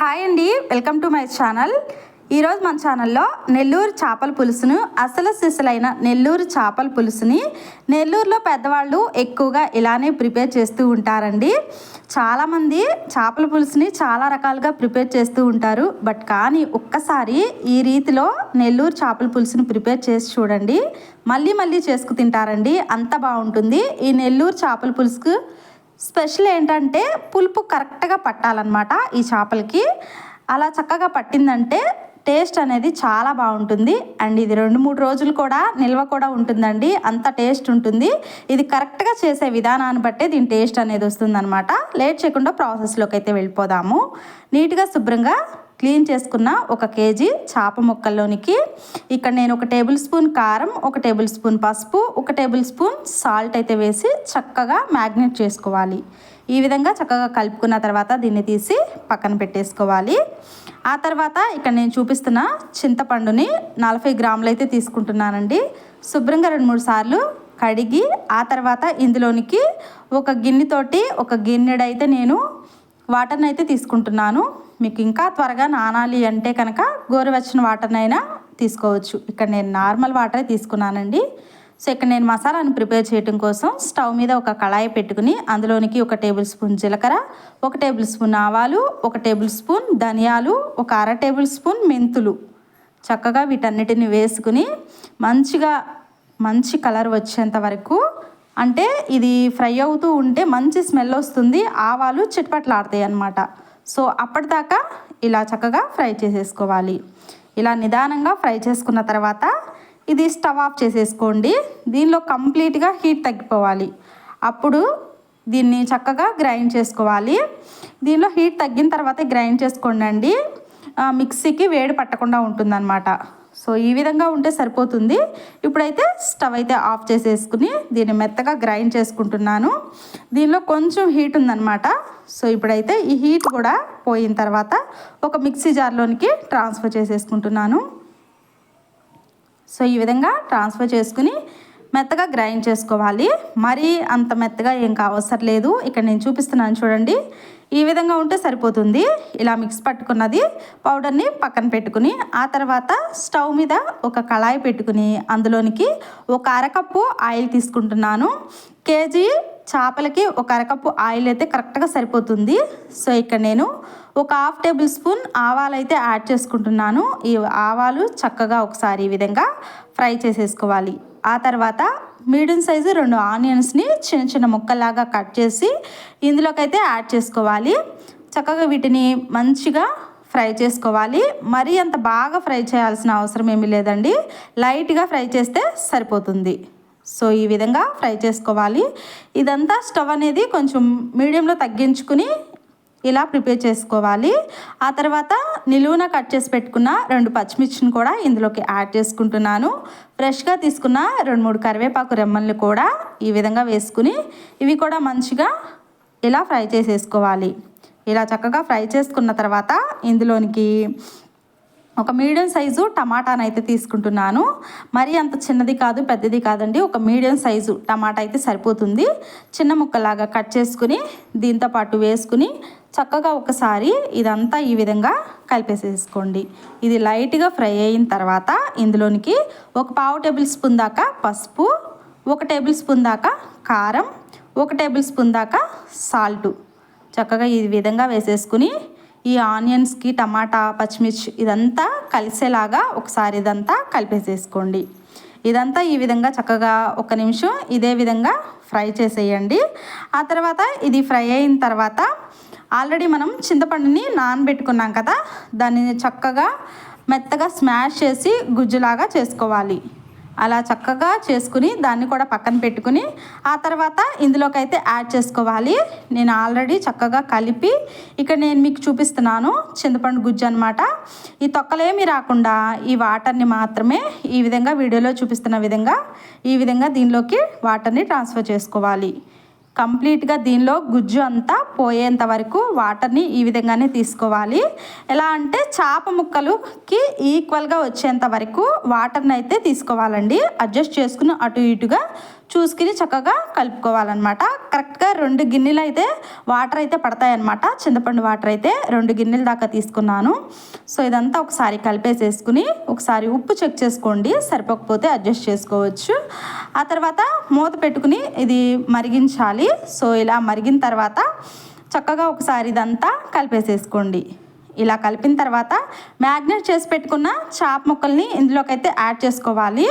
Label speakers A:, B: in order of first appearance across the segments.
A: Hi అండి welcome to my channel. ఈరోజు మన ఛానల్లో నెల్లూరు చేపల పులుసును అసలు సిసలైన నెల్లూరు చేపల పులుసుని నెల్లూరులో పెద్దవాళ్ళు ఎక్కువగా ఇలానే ప్రిపేర్ చేస్తూ ఉంటారండి. చాలామంది చేపల పులుసుని చాలా రకాలుగా ప్రిపేర్ చేస్తూ ఉంటారు. బట్ కానీ ఒక్కసారి ఈ రీతిలో నెల్లూరు చేపల పులుసుని ప్రిపేర్ చేసి చూడండి. మళ్ళీ మళ్ళీ చేసుకు తింటారండి. అంత బాగుంటుంది. ఈ నెల్లూరు చేపల పులుసుకు స్పెషల్ ఏంటంటే పులుపు కరెక్ట్గా పట్టాలన్నమాట ఈ చేపలకి. అలా చక్కగా పట్టిందంటే టేస్ట్ అనేది చాలా బాగుంటుంది. అండ్ ఇది రెండు మూడు రోజులు కూడా నిల్వ కూడా ఉంటుందండి. అంత టేస్ట్ ఉంటుంది. ఇది కరెక్ట్గా చేసే విధానాన్ని బట్టే దీని టేస్ట్ అనేది వస్తుందన్నమాట. లేట్ చేయకుండా ప్రాసెస్లోకి అయితే వెళ్ళిపోదాము. నీట్గా శుభ్రంగా క్లీన్ చేసుకున్న ఒక కేజీ చేప ముక్కల్లోనికి ఇక్కడ నేను ఒక టేబుల్ స్పూన్ కారం ఒక టేబుల్ స్పూన్ పసుపు ఒక టేబుల్ స్పూన్ సాల్ట్ అయితే వేసి చక్కగా మ్యాగ్నేట్ చేసుకోవాలి. ఈ విధంగా చక్కగా కలుపుకున్న తర్వాత దీన్ని తీసి పక్కన పెట్టేసుకోవాలి. ఆ తర్వాత ఇక్కడ నేను చూపిస్తున్న చింతపండుని నలభై గ్రాములు అయితే తీసుకుంటున్నానండి. శుభ్రంగా రెండు మూడు సార్లు కడిగి ఆ తర్వాత ఇందులోనికి ఒక గిన్నెతోటి ఒక గిన్నెడైతే నేను వాటర్ని అయితే తీసుకుంటున్నాను. మీకు ఇంకా త్వరగా నానాలి అంటే కనుక గోరువెచ్చని వాటర్నైనా తీసుకోవచ్చు. ఇక్కడ నేను నార్మల్ వాటరే తీసుకున్నానండి. సో ఇక్కడ నేను మసాలాను ప్రిపేర్ చేయడం కోసం స్టవ్ మీద ఒక కళాయి పెట్టుకుని అందులోనికి ఒక టేబుల్ స్పూన్ జీలకర్ర ఒక టేబుల్ స్పూన్ ఆవాలు ఒక టేబుల్ స్పూన్ ధనియాలు ఒక అర టేబుల్ స్పూన్ మెంతులు. చక్కగా వీటన్నిటిని వేసుకుని మంచిగా మంచి కలర్ వచ్చేంత వరకు అంటే ఇది ఫ్రై అవుతూ ఉంటే మంచి స్మెల్ వస్తుంది ఆవాలు చిట్పట్లాడతాయి అన్నమాట. సో అప్పటిదాకా ఇలా చక్కగా ఫ్రై చేసేసుకోవాలి. ఇలా నిదానంగా ఫ్రై చేసుకున్న తర్వాత ఇది స్టవ్ ఆఫ్ చేసేసుకోండి. దీనిలో కంప్లీట్గా హీట్ తగ్గిపోవాలి. అప్పుడు దీన్ని చక్కగా గ్రైండ్ చేసుకోవాలి. దీనిలో హీట్ తగ్గిన తర్వాత గ్రైండ్ చేసుకోండి మిక్సీకి వేడి పట్టకుండా ఉంటుందన్నమాట. సో ఈ విధంగా ఉంటే సరిపోతుంది. ఇప్పుడైతే స్టవ్ అయితే ఆఫ్ చేసేసుకుని దీన్ని మెత్తగా గ్రైండ్ చేసుకుంటున్నాను. దీనిలో కొంచెం హీట్ ఉందన్నమాట. సో ఇప్పుడైతే ఈ హీట్ కూడా పోయిన తర్వాత ఒక మిక్సీ జార్లోనికి ట్రాన్స్ఫర్ చేసేసుకుంటున్నాను. సో ఈ విధంగా ట్రాన్స్ఫర్ చేసుకుని మెత్తగా గ్రైండ్ చేసుకోవాలి. మరీ అంత మెత్తగా ఏం కావసరం లేదు. ఇక్కడ నేను చూపిస్తున్నాను చూడండి. ఈ విధంగా ఉంటే సరిపోతుంది. ఇలా మిక్స్ పట్టుకున్నది పౌడర్ని పక్కన పెట్టుకుని ఆ తర్వాత స్టవ్ మీద ఒక కళాయి పెట్టుకుని అందులోనికి ఒక అరకప్పు ఆయిల్ తీసుకుంటున్నాను. కేజీ చేపలకి ఒక అరకప్పు ఆయిల్ అయితే కరెక్ట్గా సరిపోతుంది. సో ఇక్కడ నేను ఒక హాఫ్ టేబుల్ స్పూన్ ఆవాలు అయితే యాడ్ చేసుకుంటున్నాను. ఈ ఆవాలు చక్కగా ఒకసారి ఈ విధంగా ఫ్రై చేసేసుకోవాలి. ఆ తర్వాత మీడియం సైజు రెండు ఆనియన్స్ని చిన్న చిన్న ముక్కలాగా కట్ చేసి ఇందులోకైతే యాడ్ చేసుకోవాలి. చక్కగా వీటిని మంచిగా ఫ్రై చేసుకోవాలి. మరీ అంత బాగా ఫ్రై చేయాల్సిన అవసరం ఏమీ లేదండి. లైట్గా ఫ్రై చేస్తే సరిపోతుంది. సో ఈ విధంగా ఫ్రై చేసుకోవాలి. ఇదంతా స్టవ్ అనేది కొంచెం మీడియంలో తగ్గించుకుని ఇలా ప్రిపేర్ చేసుకోవాలి. ఆ తర్వాత నిలువున కట్ చేసి పెట్టుకున్న రెండు పచ్చిమిర్చిని కూడా ఇందులోకి యాడ్ చేసుకుంటున్నాను. ఫ్రెష్గా తీసుకున్న రెండు మూడు కరివేపాకు రెమ్మల్ని కూడా ఈ విధంగా వేసుకుని ఇవి కూడా మంచిగా ఇలా ఫ్రై చేసేసుకోవాలి. ఇలా చక్కగా ఫ్రై చేసుకున్న తర్వాత ఇందులోనికి ఒక మీడియం సైజు టమాటాను అయితే తీసుకుంటున్నాను. మరీ అంత చిన్నది కాదు పెద్దది కాదండి. ఒక మీడియం సైజు టమాటా అయితే సరిపోతుంది. చిన్న ముక్కలాగా కట్ చేసుకుని దీంతో పాటు వేసుకుని చక్కగా ఒకసారి ఇదంతా ఈ విధంగా కలిపేసేసుకోండి. ఇది లైట్గా ఫ్రై అయిన తర్వాత ఇందులోనికి ఒక పావు టేబుల్ స్పూన్ దాకా పసుపు ఒక టేబుల్ స్పూన్ దాకా కారం ఒక టేబుల్ స్పూన్ దాకా సాల్టు. చక్కగా ఈ విధంగా వేసేసుకుని ఈ ఆనియన్స్కి టమాటా పచ్చిమిర్చి ఇదంతా కలిసేలాగా ఒకసారి ఇదంతా కలిపేసేసుకోండి. ఇదంతా ఈ విధంగా చక్కగా ఒక నిమిషం ఇదే విధంగా ఫ్రై చేసేయండి. ఆ తర్వాత ఇది ఫ్రై అయిన తర్వాత ఆల్రెడీ మనం చింతపండుని నానబెట్టుకున్నాం కదా దాన్ని చక్కగా మెత్తగా స్మాష్ చేసి గుజ్జులాగా చేసుకోవాలి. అలా చక్కగా చేసుకుని దాన్ని కూడా పక్కన పెట్టుకుని ఆ తర్వాత ఇందులోకైతే యాడ్ చేసుకోవాలి. నేను ఆల్రెడీ చక్కగా కలిపి ఇక్కడ నేను మీకు చూపిస్తున్నాను చింతపండు గుజ్జు అనమాట ఈ తొక్కలేమి రాకుండా ఈ వాటర్ని మాత్రమే ఈ విధంగా వీడియోలో చూపిస్తున్న విధంగా ఈ విధంగా దీనిలోకి వాటర్ని ట్రాన్స్ఫర్ చేసుకోవాలి. కంప్లీట్గా దీనిలో గుజ్జు అంతా పోయేంత వరకు వాటర్ని ఈ విధంగానే తీసుకోవాలి. ఎలా అంటే చేప ముక్కలుకి ఈక్వల్గా వచ్చేంత వరకు వాటర్ని అయితే తీసుకోవాలండి. అడ్జస్ట్ చేసుకుని అటు ఇటుగా చూసుకుని చక్కగా కలుపుకోవాలన్నమాట. కరెక్ట్గా రెండు గిన్నెలు అయితే వాటర్ అయితే పడతాయన్నమాట. చింతపండు వాటర్ అయితే రెండు గిన్నెల దాకా తీసుకున్నాను. సో ఇదంతా ఒకసారి కలిపేసేసుకుని ఒకసారి ఉప్పు చెక్ చేసుకోండి. సరిపోకపోతే అడ్జస్ట్ చేసుకోవచ్చు. ఆ తర్వాత మూత పెట్టుకుని ఇది మరిగించాలి. సో ఇలా మరిగిన తర్వాత చక్కగా ఒకసారి ఇదంతా కలిపేసేసుకోండి. ఇలా కలిపిన తర్వాత మ్యాగ్నెట్ చేసి పెట్టుకున్న చాప ముక్కల్ని ఇందులోకి అయితే యాడ్ చేసుకోవాలి.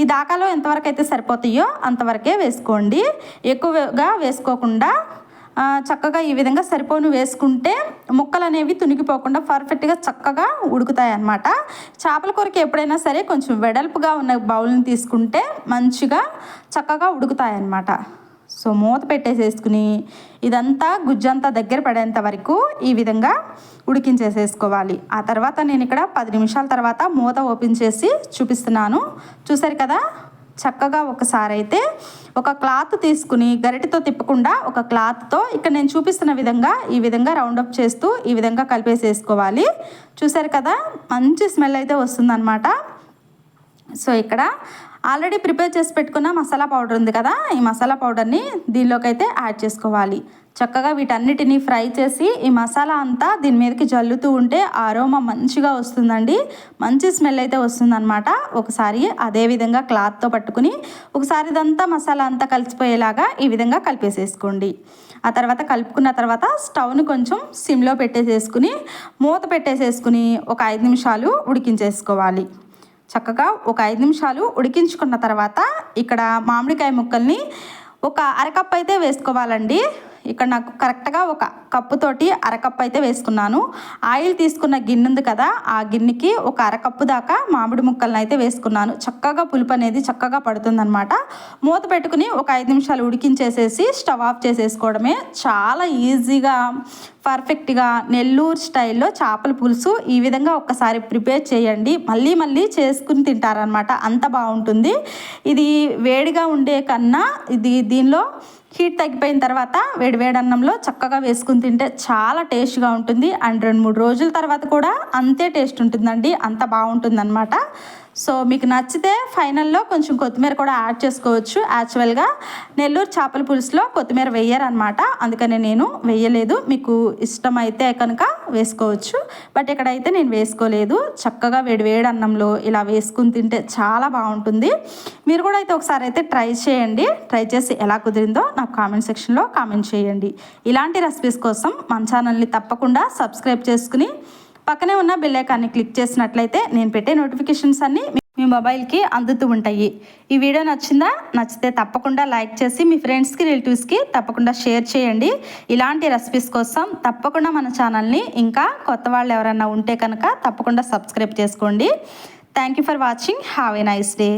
A: ఈ దాకాలో ఎంతవరకు అయితే సరిపోతాయో అంతవరకే వేసుకోండి. ఎక్కువగా వేసుకోకుండా చక్కగా ఈ విధంగా సరిపోను వేసుకుంటే ముక్కలు అనేవి తునిగిపోకుండా పర్ఫెక్ట్గా చక్కగా ఉడుకుతాయి అన్నమాట చేపల కూరకి ఎప్పుడైనా సరే కొంచెం వెడల్పుగా ఉన్న బౌల్ని తీసుకుంటే మంచిగా చక్కగా ఉడుకుతాయి అన్నమాట సో మూత పెట్టేసేసుకుని ఇదంతా గుజ్జంతా దగ్గర పడేంత వరకు ఈ విధంగా ఉడికించేసేసుకోవాలి. ఆ తర్వాత నేను ఇక్కడ పది నిమిషాల తర్వాత మూత ఓపెన్ చేసి చూపిస్తున్నాను. చూసారు కదా? చక్కగా ఒకసారి అయితే ఒక క్లాత్ తీసుకుని గరిటితో తిప్పకుండా ఒక క్లాత్తో ఇక్కడ నేను చూపిస్తున్న విధంగా ఈ విధంగా రౌండప్ చేస్తూ ఈ విధంగా కలిపేసేసుకోవాలి. చూసారు కదా? మంచి స్మెల్ అయితే వస్తుందన్నమాట. సో ఇక్కడ ఆల్రెడీ ప్రిపేర్ చేసి పెట్టుకున్న మసాలా పౌడర్ ఉంది కదా ఈ మసాలా పౌడర్ని దీనిలోకి అయితే యాడ్ చేసుకోవాలి. చక్కగా వీటన్నిటిని ఫ్రై చేసి ఈ మసాలా అంతా దీని మీదకి జల్లుతూ ఉంటే ఆరోమా మంచిగా వస్తుందండి. మంచి స్మెల్ అయితే వస్తుందన్నమాట. ఒకసారి అదే విధంగా క్లాత్తో పట్టుకుని ఒకసారి ఇదంతా మసాలా అంతా కలిసిపోయేలాగా ఈ విధంగా కలిపేసేసుకోండి. ఆ తర్వాత కలుపుకున్న తర్వాత స్టవ్ని కొంచెం సిమ్లో పెట్టేసేసుకుని మూత పెట్టేసేసుకుని ఒక ఐదు నిమిషాలు ఉడికించేసుకోవాలి. చక్కగా ఒక ఐదు నిమిషాలు ఉడికించుకున్న తర్వాత ఇక్కడ మామిడికాయ ముక్కల్ని ఒక అరకప్ అయితే వేసుకోవాలండి. ఇక్కడ నాకు కరెక్ట్గా ఒక కప్పుతోటి అరకప్పు అయితే వేసుకున్నాను. ఆయిల్ తీసుకున్న గిన్నె ఉంది కదా ఆ గిన్నెకి ఒక అరకప్పు దాకా మామిడి ముక్కలను అయితే వేసుకున్నాను. చక్కగా పులుపు అనేది చక్కగా పడుతుందన్నమాట. మూత పెట్టుకుని ఒక ఐదు నిమిషాలు ఉడికించేసేసి స్టవ్ ఆఫ్ చేసేసుకోవడమే. చాలా ఈజీగా పర్ఫెక్ట్గా నెల్లూరు స్టైల్లో చేపల పులుసు ఈ విధంగా ఒక్కసారి ప్రిపేర్ చేయండి. మళ్ళీ మళ్ళీ చేసుకుని తింటారనమాట అంత బాగుంటుంది. ఇది వేడిగా ఉండే కన్నా ఇది దీనిలో హీట్ తగ్గిపోయిన తర్వాత వేడివేడి అన్నంలో చక్కగా వేసుకుని తింటే చాలా టేస్ట్గా ఉంటుంది. అండ్ రెండు మూడు రోజుల తర్వాత కూడా అంతే టేస్ట్ ఉంటుందండి. అంత బాగుంటుందన్నమాట. సో మీకు నచ్చితే ఫైనల్లో కొంచెం కొత్తిమీర కూడా యాడ్ చేసుకోవచ్చు. యాక్చువల్గా నెల్లూరు చేపల పులుసులో కొత్తిమీర వేయరనమాట అందుకనే నేను వేయలేదు. మీకు ఇష్టమైతే కనుక వేసుకోవచ్చు. బట్ ఇక్కడైతే నేను వేసుకోలేదు చక్కగా వేడి వేడి అన్నంలో ఇలా వేసుకుని తింటే చాలా బాగుంటుంది. మీరు కూడా అయితే ఒకసారి అయితే ట్రై చేయండి. ట్రై చేసి ఎలా కుదిరిందో నాకు కామెంట్ సెక్షన్లో కామెంట్ చేయండి. ఇలాంటి రెసిపీస్ కోసం మన ఛానల్ని తప్పకుండా సబ్స్క్రైబ్ చేసుకుని పక్కనే ఉన్న బెల్ ఐకాన్ని క్లిక్ చేసినట్లయితే నేను పెట్టే నోటిఫికేషన్స్ అన్నీ మీ- మీ మొబైల్కి అందుతూ ఉంటాయి. ఈ వీడియో నచ్చిందా? నచ్చితే తప్పకుండా లైక్ చేసి మీ ఫ్రెండ్స్కి రిలేటివ్స్కి తప్పకుండా షేర్ చేయండి. ఇలాంటి రెసిపీస్ కోసం తప్పకుండా మన ఛానల్ని ఇంకా కొత్త వాళ్ళు ఎవరైనా ఉంటే కనుక తప్పకుండా సబ్స్క్రైబ్ చేసుకోండి. Thank you for watching. Have a nice day.